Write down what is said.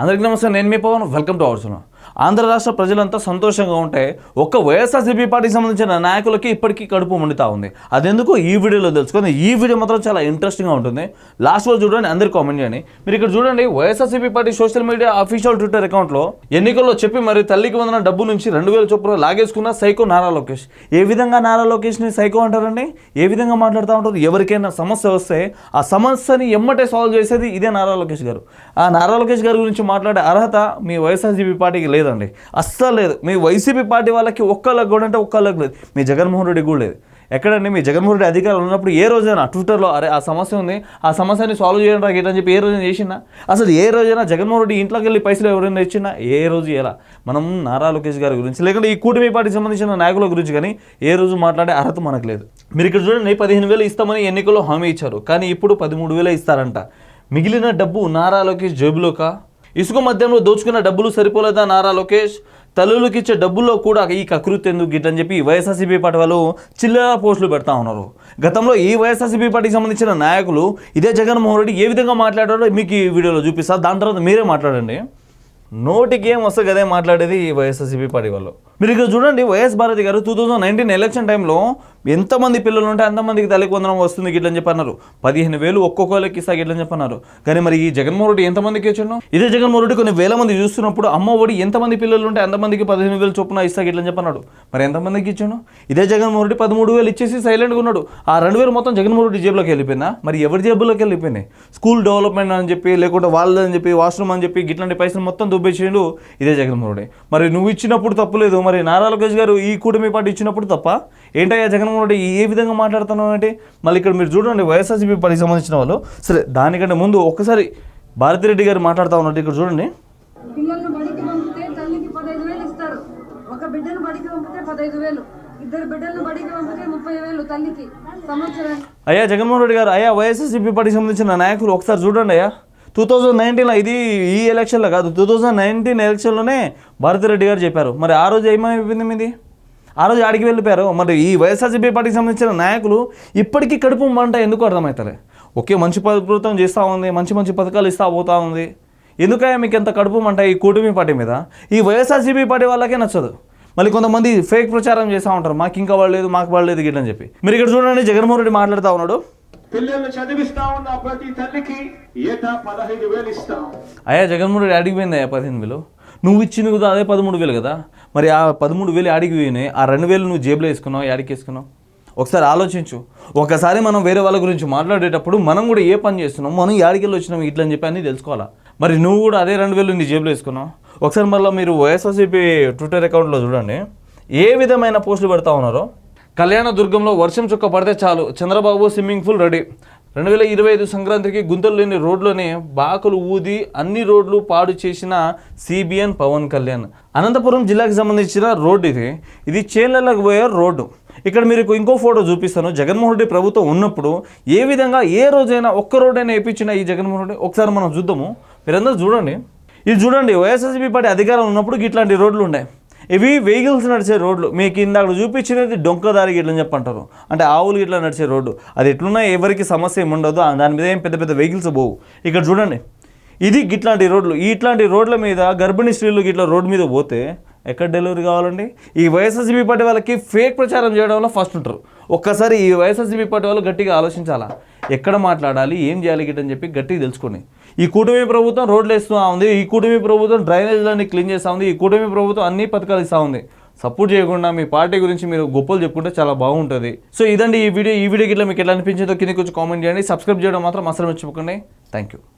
అందరికీ నమస్తే నేను మీ Pavan welcome to our channel. Andhra రాష్ట్ర ప్రజలంతా సంతోషంగా ఉంటే ఒక్క వైఎస్ఆర్సీపీ పార్టీకి సంబంధించిన నాయకులకి ఇప్పటికీ కడుపు మండుతూ ఉంది. అదెందుకు? ఈ వీడియోలో తెలుసుకుంది ఈ వీడియో మాత్రం చాలా ఇంట్రెస్టింగ్గా ఉంటుంది. లాస్ట్ వరకు చూడండి అందరు కామెంట్ చేయండి. మీరు ఇక్కడ చూడండి YSRCP party social media official Twitter అకౌంట్లో ఎన్నికల్లో చెప్పి మరి తల్లికి వందన డబ్బు నుంచి రెండు వేల చొప్పున లాగేసుకున్న సైకో నారా లోకేష్. ఏ విధంగా నారా లోకేష్ని సైకో అంటారండి? ఏ విధంగా మాట్లాడుతూ ఉంటారు? ఎవరికైనా సమస్య వస్తే ఆ సమస్యని ఎమ్మటే సాల్వ్ చేసేది ఇదే నారా లోకేష్ గారు. ఆ నారా లోకేష్ గారి గురించి మాట్లాడే అర్హత మీ వైఎస్ఆర్సీపీ పార్టీకి లేదండి. అస్సలు లేదు. మీ వైసీపీ పార్టీ వాళ్ళకి ఒక్కళ్ళకి కూడా అంటే ఒక్కళ్ళకి లేదు. మీ జగన్మోహన్ రెడ్డి కూడా లేదు. ఎక్కడండి? మీ జగన్మోహన్ రెడ్డి అధికారులు ఉన్నప్పుడు ఏ రోజైనా ట్విట్టర్లో అరే ఆ సమస్య ఉంది. ఆ సమస్యని సాల్వ్ చేయడం రా అని చెప్పి ఏ రోజైనా చేసినా అసలు ఏ రోజైనా జగన్మోహన్ రెడ్డి ఇంట్లోకి వెళ్ళి పైసలు ఎవరైనా ఇచ్చినా ఏ రోజు ఎలా? మనం నారా లోకేష్ గారి గురించి లేకుంటే ఈ కూటమి పార్టీకి సంబంధించిన నాయకుల గురించి కానీ ఏ రోజు మాట్లాడే అర్హత మనకు లేదు. మీరు ఇక్కడ చూడండి పదిహేను వేలు ఇస్తామని ఎన్నికల్లో హామీ ఇచ్చారు. కానీ ఇప్పుడు పదమూడు వేలే ఇస్తారంట. మిగిలిన డబ్బు నారా లోకేష్ జేబులోకా? ఇసుక మధ్యంలో దోచుకున్న డబ్బులు సరిపోలేదా నారా లోకేష్? తల్లులకి ఇచ్చే డబ్బుల్లో కూడా ఈ కకృతి ఎందుకు గిట్లని చెప్పి వైఎస్ఆర్సీపీ పార్టీ వాళ్ళు చిల్లర పోస్టులు పెడతా ఉన్నారు. గతంలో ఈ వైఎస్ఆర్సీపీ పార్టీకి సంబంధించిన నాయకులు ఇదే జగన్మోహన్ రెడ్డి ఏ విధంగా మాట్లాడారో మీకు ఈ వీడియోలో చూపిస్తారు దాని తర్వాత మీరే మాట్లాడండి. నోటికి ఏం వస్తే కదే మాట్లాడేది ఈ వైఎస్ఆర్సీపీ పార్టీ వాళ్ళు. మీరు ఇక్కడ చూడండి వైఎస్ భారతి గారు టూ థౌజండ్ నైన్టీన్ ఎలక్షన్ టైంలో ఎంతమంది పిల్లలు ఉంటే అంతమందికి తల్లికి వందనం వస్తుంది గిట్లని చెప్పి అన్నారు పదిహేను వేలు ఒక్కొక్కరికి ఇస్తా గిట్లని చెప్పి అన్నారు కానీ మరి ఈ జగన్మోహన్ రెడ్డి ఎంతమందికి ఇచ్చాడు ఇదే జగన్మోహన్ రెడ్డి కొన్ని వేల మంది చూస్తున్నప్పుడు అమ్మ ఒడి ఎంతమంది పిల్లలు ఉంటే అంతమందికి పదిహేను వేలు చొప్పున ఇస్తా గిట్లని చెప్పి అన్నాడు మరి ఎంతమందికి ఇచ్చాను ఇదే జగన్మోహన్ రెడ్డి పదమూడు వేలు ఇచ్చేసి సైలెంట్గా ఉన్నాడు. ఆ రెండు వేలు మొత్తం జగన్మోహన్ రెడ్డి జేబులోకి వెళ్ళిపోయిందా? మరి ఎవరి జేబులోకి వెళ్ళిపోయినాయి? స్కూల్ డెవలప్మెంట్ అని చెప్పి లేకుంటే వాళ్ళని చెప్పి వాష్రూమ్ అని చెప్పి ఇట్లాంటి పైసలు మొత్తం దుబ్బేసిండు ఇదే జగన్మోహన్ రెడ్డి మరి నువ్వు ఇచ్చినప్పుడు తప్పులేదు. మరి నారా లోకేష్ గారు ఈ కూటమి పార్టీ ఇచ్చినప్పుడు తప్ప? ఏంటయ్యా జగన్ రెడ్డి ఏ విధంగా మాట్లాడుతున్నావు అంటే మళ్ళీ ఇక్కడ మీరు చూడండి వైఎస్ఆర్సీపీ పార్టీకి సంబంధించిన వాళ్ళు. సరే దానికంటే ముందు ఒక్కసారి భారతిరెడ్డి గారు మాట్లాడుతూ ఉన్నట్టు ఇక్కడ చూడండి. పిల్లల్ని బడికి పంపితే తల్లికి పదహైదు వేలు ఇస్తారు. ఒక బిడ్డను బడికి పంపితే పదహైదు వేలు. ఇద్దరు బిడ్డలను బడికి పంపితే ముప్పై వేలు తల్లికి. సంవత్సరానికి అయ్యా జగన్మోహన్ రెడ్డి గారు అయ్యా వైఎస్ఆర్సీపీ పార్టీకి సంబంధించిన నాయకులు ఒకసారి చూడండి అయ్యా. టూ థౌజండ్ నైన్టీన్లో ఇది ఈ ఎలక్షన్లో కాదు టూ థౌజండ్ నైన్టీన్ ఎలక్షన్లోనే భారతిరెడ్డి గారు చెప్పారు. మరి ఆ రోజు ఏమైపోయింది మీది? ఆ రోజు ఆడికి వెళ్ళిపోయారు? మరి ఈ వైఎస్ఆర్సీపీ పార్టీకి సంబంధించిన నాయకులు ఇప్పటికీ కడుపు మంట ఎందుకు అర్థమవుతలే? ఒకే మంచి ప్రభుత్వం చేస్తూ ఉంది మంచి మంచి పథకాలు ఇస్తూ పోతా ఉంది. ఎందుకయ్యా మీకు ఎంత కడుపు మంట ఈ కూటమి పార్టీ మీద? ఈ వైఎస్ఆర్సీపీ పార్టీ వాళ్ళకే నచ్చదు. మళ్ళీ కొంతమంది ఫేక్ ప్రచారం చేస్తూ ఉంటారు. మాకు ఇంకా పడలేదు మాకు పడలేదు గిట్లని చెప్పి. మీరు ఇక్కడ చూడండి జగన్మోహన్ రెడ్డి మాట్లాడుతూ ఉన్నాడు. పిల్లల్ని చదివిస్తా ఉన్న ప్రతి తల్లికి ఏటా పదహైదు వేలు ఇస్తాం. అయ్యా జగన్మోహన్ రెడ్డి అడిగి పోయింది అయ్యా పదిహేను వేలు? నువ్వు ఇచ్చింది కదా అదే పదమూడు వేలు కదా. మరి ఆ పదమూడు వేలు ఆడికి పోయినాయి? ఆ రెండు వేలు నువ్వు జేబులో వేసుకున్నావు యాడికి వేసుకున్నావు? ఒకసారి ఆలోచించు. ఒకసారి మనం వేరే వాళ్ళ గురించి మాట్లాడేటప్పుడు మనం కూడా ఏ పని చేస్తున్నాం మనం యాడికి వెళ్ళి వచ్చినాం ఇట్లా అని చెప్పి అన్నీ తెలుసుకోవాలా? మరి నువ్వు కూడా అదే రెండు వేలు నీ జేబులో వేసుకున్నావు? ఒకసారి మళ్ళీ మీరు వైఎస్ఆర్సీపీ ట్విట్టర్ అకౌంట్లో చూడండి. ఏ విధమైన పోస్టులు పెడతా ఉన్నారో? కళ్యాణ దుర్గంలో వర్షం చుక్క పడితే చాలు. Chandrababu swimming pool ready. రెండు వేల ఇరవై ఐదు సంక్రాంతికి గుంతలు లేని రోడ్లోనే బాకులు ఊది అన్ని రోడ్లు పాడు చేసిన సిబిఎన్ పవన్ కళ్యాణ్. అనంతపురం జిల్లాకి సంబంధించిన రోడ్డు ఇది. ఇది చేలలకు పోయే రోడ్డు. ఇక్కడ మీరు ఇంకో ఫోటో చూపిస్తాను. జగన్మోహన్ రెడ్డి ప్రభుత్వం ఉన్నప్పుడు ఏ విధంగా ఏ రోజైనా ఒక్క రోడ్డైనా వేయించిన ఈ జగన్మోహన్ రెడ్డి? ఒకసారి మనం చూద్దాము. మీరందరూ చూడండి. ఇది చూడండి. వైఎస్ఆర్సీపీ పార్టీ అధికారం ఉన్నప్పుడు ఇట్లాంటి రోడ్లు ఉన్నాయి. ఇవి వెహికల్స్ నడిచే రోడ్లు. మీకు ఇందాక చూపించినది డొంకదారి గిట్లని చెప్పంటారు. అంటే ఆవులు గిట్ల నడిచే రోడ్డు. అది ఎట్లున్నా ఎవరికి సమస్య ఏమి ఉండదు. ఆ దాని మీద ఏం పెద్ద పెద్ద వెహికల్స్ పోవు. ఇక్కడ చూడండి. ఇది గిట్లాంటి రోడ్లు. ఇట్లాంటి రోడ్ల మీద గర్భిణీ స్త్రీలు గిట్ల రోడ్డు మీద పోతే ఎక్కడ డెలివరీ కావాలండి? ఈ వైఎస్ఎస్బీ పార్టీ వాళ్ళకి ఫేక్ ప్రచారం చేయడంలో ఫస్ట్ ఉంటారు. ఒక్కసారి ఈ వైఎస్ఎస్బీ పార్టీ వాళ్ళు గట్టిగా ఆలోచించాలా? ఎక్కడ మాట్లాడాలి? ఏం చేయాలి గిట్టని చెప్పి గట్టిగా తెలుసుకోండి ఈ కూటమి ప్రభుత్వం రోడ్లు వేస్తూ ఉంది. ఈ కూటమి ప్రభుత్వం డ్రైనేజ్లన్నీ క్లీన్ చేస్తూ ఉంది. ఈ కూటమి ప్రభుత్వం అన్ని పథకాలు ఇస్తూ ఉంది. సపోర్ట్ చేయకుండా మీ పార్టీ గురించి మీరు గొప్పలు చెప్పుకుంటే చాలా బాగుంటుంది. సో ఇదండి ఈ వీడియో. ఈ వీడియో గిట్ల మీకు ఎలా అనిపించిందో కింద కొంచెం కామెంట్ చేయండి. సబ్స్క్రైబ్ చేయడం మాత్రం అసలు మర్చిపోకండి. Thank you